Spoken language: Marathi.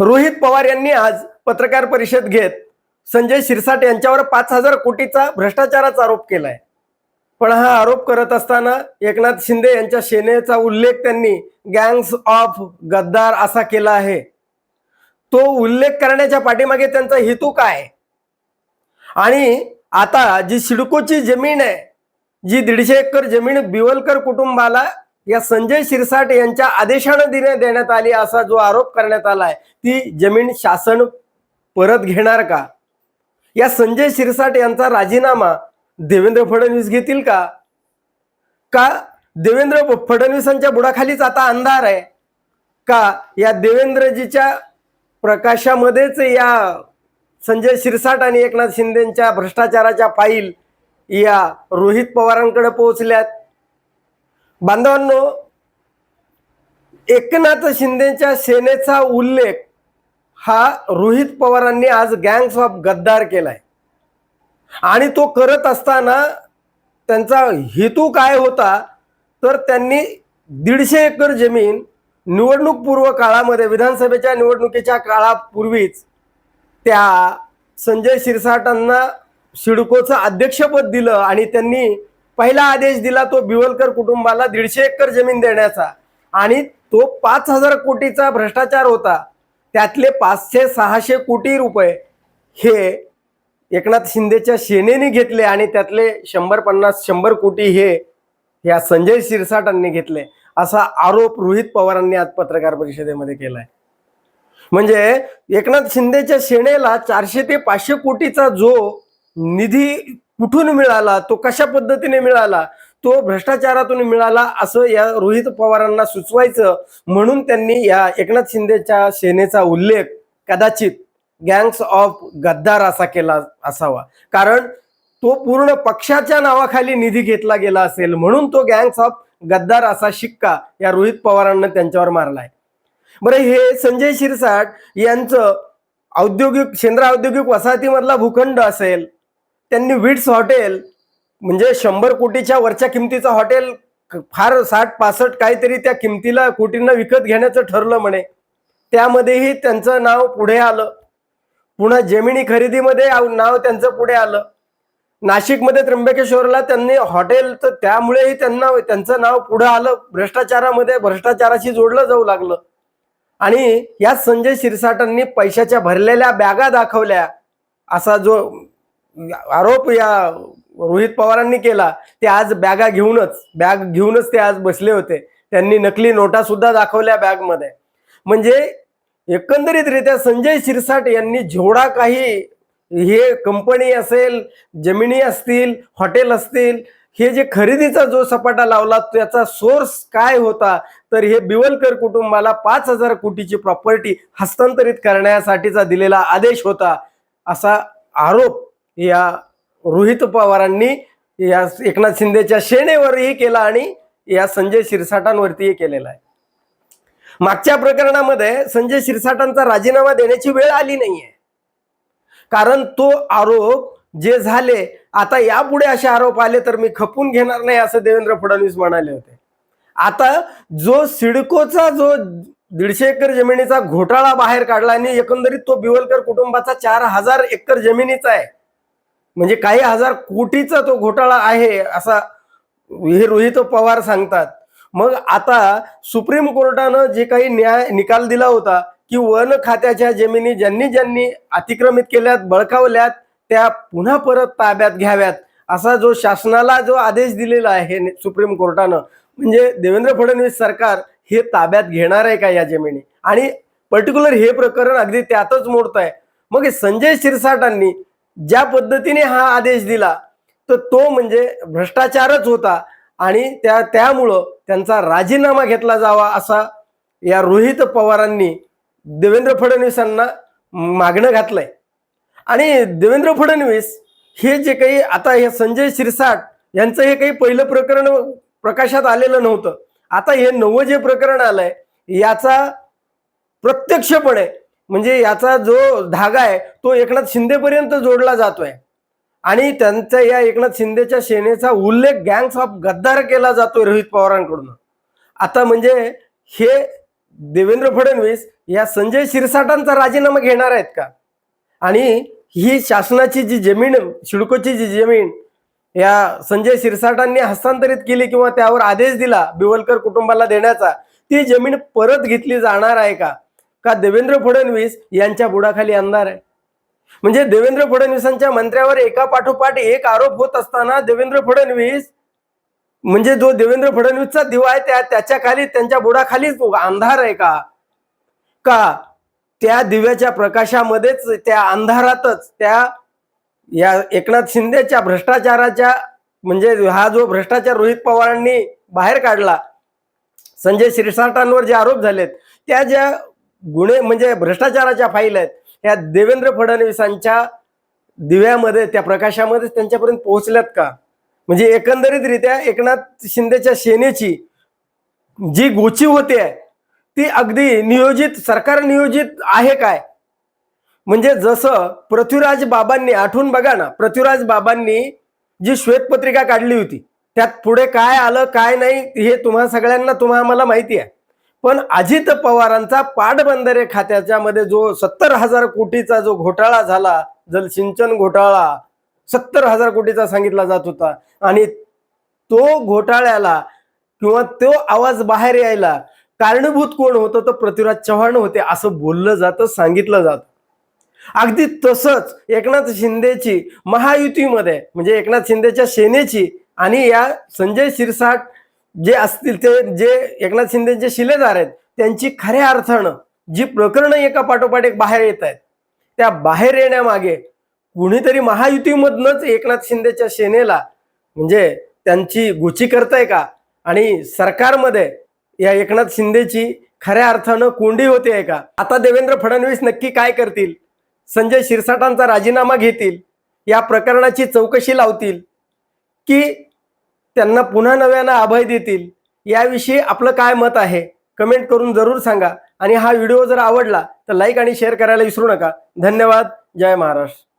रोहित पवार यांनी आज पत्रकार परिषद घेत संजय शिरसाट यांच्यावर पाच हजार कोटीचा भ्रष्टाचाराचा आरोप केलाय. पण हा आरोप करत असताना एकनाथ शिंदे यांच्या सेनेचा उल्लेख त्यांनी गँग्स ऑफ गद्दार असा केला आहे. तो उल्लेख करण्याच्या पाठीमागे त्यांचा हेतू काय? आणि आता जी सिडकोची जमीन आहे जी दीडशे एकर जमीन बिवलकर कुटुंबाला या संजय शिरसाट यांच्या आदेशानं दिने देण्यात आली असा जो आरोप करण्यात आलाय ती जमीन शासन परत घेणार का? या संजय शिरसाट यांचा राजीनामा देवेंद्र फडणवीस घेतील का? का देवेंद्र फडणवीसांच्या बुडाखालीच आता अंधार आहे? का या देवेंद्रजीच्या प्रकाशामध्येच या संजय शिरसाट आणि एकनाथ शिंदेच्या भ्रष्टाचाराच्या फाईल या रोहित पवारांकडे पोहोचल्यात? बांधवांनो एकनाथ शिंदेच्या सेनेचा उल्लेख हा रोहित पवारांनी आज गँग्स ऑफ गद्दार केलाय. आणि तो करत असताना त्यांचा हेतू काय होता? तर त्यांनी दीडशे एकर जमीन निवडणूक पूर्व काळामध्ये विधानसभेच्या निवडणुकीच्या काळापूर्वीच त्या संजय शिरसाटांना सिडकोचं अध्यक्षपद दिलं आणि त्यांनी पहिला आदेश दिला तो बिवलकर कुटुंबाला दीडशे एकर जमीन देण्याचा. आणि तो पाच हजार कोटीचा भ्रष्टाचार होता. त्यातले पाचशे सहाशे कोटी रुपये हे एकनाथ शिंदेच्या सेनेने घेतले आणि त्यातले शंभर पन्नास शंभर कोटी हे या संजय शिरसाटांनी घेतले. असा आरोप रोहित पवारांनी आज पत्रकार परिषदेमध्ये केलाय. म्हणजे एकनाथ शिंदेच्या सेनेला चारशे ते पाचशे कोटीचा जो निधी कुठून मिळाला तो कशा पद्धतीने मिळाला तो भ्रष्टाचारातून मिळाला असं या रोहित पवारांना सुचवायचं म्हणून त्यांनी या एकनाथ शिंदेच्या सेनेचा उल्लेख कदाचित गँग्स ऑफ गद्दार असा केला असावा. कारण तो पूर्ण पक्षाच्या नावाखाली निधी घेतला गेला असेल म्हणून तो गँग्स ऑफ गद्दार असा शिक्का या रोहित पवारांना त्यांच्यावर मारलाय. बरं हे संजय शिरसाट यांचं औद्योगिक शेंद्रा औद्योगिक वसाहतीमधला भूखंड असेल त्यांनी विट्स हॉटेल म्हणजे शंभर कोटीच्या वरच्या किमतीचं हॉटेल फार साठ पासष्ट काहीतरी त्या किमतीला कोटींना विकत घेण्याचं ठरलं म्हणे. त्यामध्येही त्यांचं नाव पुढे आलं. पुन्हा जमिनी खरेदीमध्ये नाव त्यांचं पुढे आलं. नाशिकमध्ये त्र्यंबकेश्वरला त्यांनी हॉटेल तर त्यामुळेही त्यांना त्यांचं नाव पुढे आलं. भ्रष्टाचारामध्ये भ्रष्टाचाराशी जोडलं जाऊ लागलं. आणि या संजय शिरसाटांनी पैशाच्या भरलेल्या बॅगा दाखवल्या. असा जो आरोप या रोहित पवारांनी केला ते आज बॅगा घेऊनच बॅग घेऊनच ते आज बसले होते. त्यांनी नकली नोटा सुद्धा दाखवल्या बॅगमध्ये. म्हणजे एकंदरीतरित्या संजय शिरसाट यांनी जेवढा काही हे कंपनी असेल जमिनी असतील हॉटेल असतील हे जे खरेदीचा जो सपाटा लावला त्याचा सोर्स काय होता तर हे बिवलकर कुटुंबाला पाच हजार कोटीची प्रॉपर्टी हस्तांतरित करण्यासाठीचा दिलेला आदेश होता असा आरोप या रोहित पवारांनी या एकनाथ शिंदेच्या शेणेवरही केला आणि या संजय शिरसाटांवरतीही केलेला आहे. मागच्या प्रकरणामध्ये संजय शिरसाटांचा राजीनामा देण्याची वेळ आली नाहीये. कारण तो आरोप जे झाले आता यापुढे असे आरोप आले तर मी खपून घेणार नाही असं देवेंद्र फडणवीस म्हणाले होते. आता जो सिडकोचा जो दीडशे एकर जमिनीचा घोटाळा बाहेर काढला आणि एकंदरीत तो बिवलकर कुटुंबाचा चार हजार एकर जमिनीचा आहे म्हणजे काही हजार कोटीचा तो घोटाळा आहे असा हे रोहित पवार सांगतात. मग आता सुप्रीम कोर्टानं जे काही न्याय निकाल दिला होता की वन खात्याच्या जमिनी ज्यांनी ज्यांनी अतिक्रमित केल्यात बळकावल्यात त्या पुन्हा परत ताब्यात घ्याव्यात असा जो शासनाला जो आदेश दिलेला आहे सुप्रीम कोर्टानं म्हणजे देवेंद्र फडणवीस सरकार हे ताब्यात घेणार आहे का या जमिनी? आणि पर्टिक्युलर हे प्रकरण अगदी त्यातच मोडत आहे मग हे संजय शिरसाटांनी ज्या पद्धतीने हा आदेश दिला तर तो म्हणजे भ्रष्टाचारच होता आणि त्या त्यामुळं त्यांचा राजीनामा घेतला जावा असा या रोहित पवारांनी देवेंद्र फडणवीसांना मागणं घातलंय. आणि देवेंद्र फडणवीस हे जे काही आता हे संजय शिरसाट यांचं हे काही पहिलं प्रकरण प्रकाशात आलेलं नव्हतं. आता हे नवं जे प्रकरण आलंय याचा प्रत्यक्षपणे म्हणजे याचा जो धागा आहे तो एकनाथ शिंदेपर्यंत जोडला जातोय. आणि त्यांच्या या एकनाथ शिंदेच्या सेनेचा उल्लेख गँग्स ऑफ गद्दार केला जातोय रोहित पवारांकडून. आता म्हणजे हे देवेंद्र फडणवीस या संजय शिरसाटांचा राजीनामा घेणार आहेत का? आणि ही शासनाची जी जमीन शिडकोची जी जमीन या संजय शिरसाटांनी हस्तांतरित केली किंवा त्यावर आदेश दिला बिवलकर कुटुंबाला देण्याचा ती जमीन परत घेतली जाणार आहे का? का देवेंद्र फडणवीस यांच्या बुडाखाली अंधार आहे? म्हणजे देवेंद्र फडणवीसांच्या मंत्र्यावर एका पाठोपाठ एक आरोप होत असताना देवेंद्र फडणवीस म्हणजे जो देवेंद्र फडणवीसचा दिवा आहे त्या त्याच्याखाली त्यांच्या बुडाखालीच अंधार आहे का? का त्या दिव्याच्या प्रकाशामध्येच त्या अंधारातच त्या या एकनाथ शिंदेच्या भ्रष्टाचाराच्या म्हणजे हा जो भ्रष्टाचार रोहित पवारांनी बाहेर काढला संजय शिरसाटांवर जे आरोप झालेत त्या ज्या गुन्हे म्हणजे भ्रष्टाचाराच्या फाईल आहेत. या देवेंद्र फडणवीसांच्या दिव्यामध्ये त्या प्रकाशामध्ये त्यांच्यापर्यंत पोहोचल्यात का? म्हणजे एकंदरीतरित्या एकनाथ शिंदेच्या सेनेची जी गोची होते ती अगदी नियोजित सरकार नियोजित आहे काय? म्हणजे जसं पृथ्वीराज बाबांनी आठवून बघा ना पृथ्वीराज बाबांनी जी श्वेतपत्रिका काढली होती त्यात पुढे काय आलं काय नाही हे तुम्हा सगळ्यांना तुम्हा आम्हाला माहिती आहे. पण अजित पवारांचा पाटबंधारे खात्याच्या मध्ये जो सत्तर हजार कोटीचा जो घोटाळा झाला जल सिंचन घोटाळा सत्तर हजार कोटीचा सांगितला जात होता. आणि तो घोटाळ्याला किंवा तो आवाज बाहेर यायला कारणीभूत कोण होतं तर पृथ्वीराज चव्हाण होते असं बोललं जातं सांगितलं जात. अगदी तसंच एकनाथ शिंदेची महायुतीमध्ये म्हणजे एकनाथ शिंदेच्या सेनेची आणि या संजय शिरसाट जे असतील ते जे एकनाथ शिंदेचे शिलेदार आहेत त्यांची खऱ्या अर्थानं जी प्रकरणं एका पाठोपाठ एक बाहेर येत आहेत त्या बाहेर येण्यामागे कुणीतरी महायुतीमधनच एकनाथ शिंदेच्या सेनेला म्हणजे त्यांची गुची करताय का? आणि सरकारमध्ये या एकनाथ शिंदेची खऱ्या अर्थानं कोंडी होते आहे का? आता देवेंद्र फडणवीस नक्की काय करतील? संजय शिरसाटांचा राजीनामा घेतील? या प्रकरणाची चौकशी लावतील? की त्यांना पुन्हा नव्यानं अभय देतील. याविषयी आपलं काय मत आहे? कमेंट करून जरूर सांगा. आणि हा व्हिडिओ जर आवडला तर लाईक आणि शेअर करायला विसरू नका. धन्यवाद. जय महाराष्ट्र.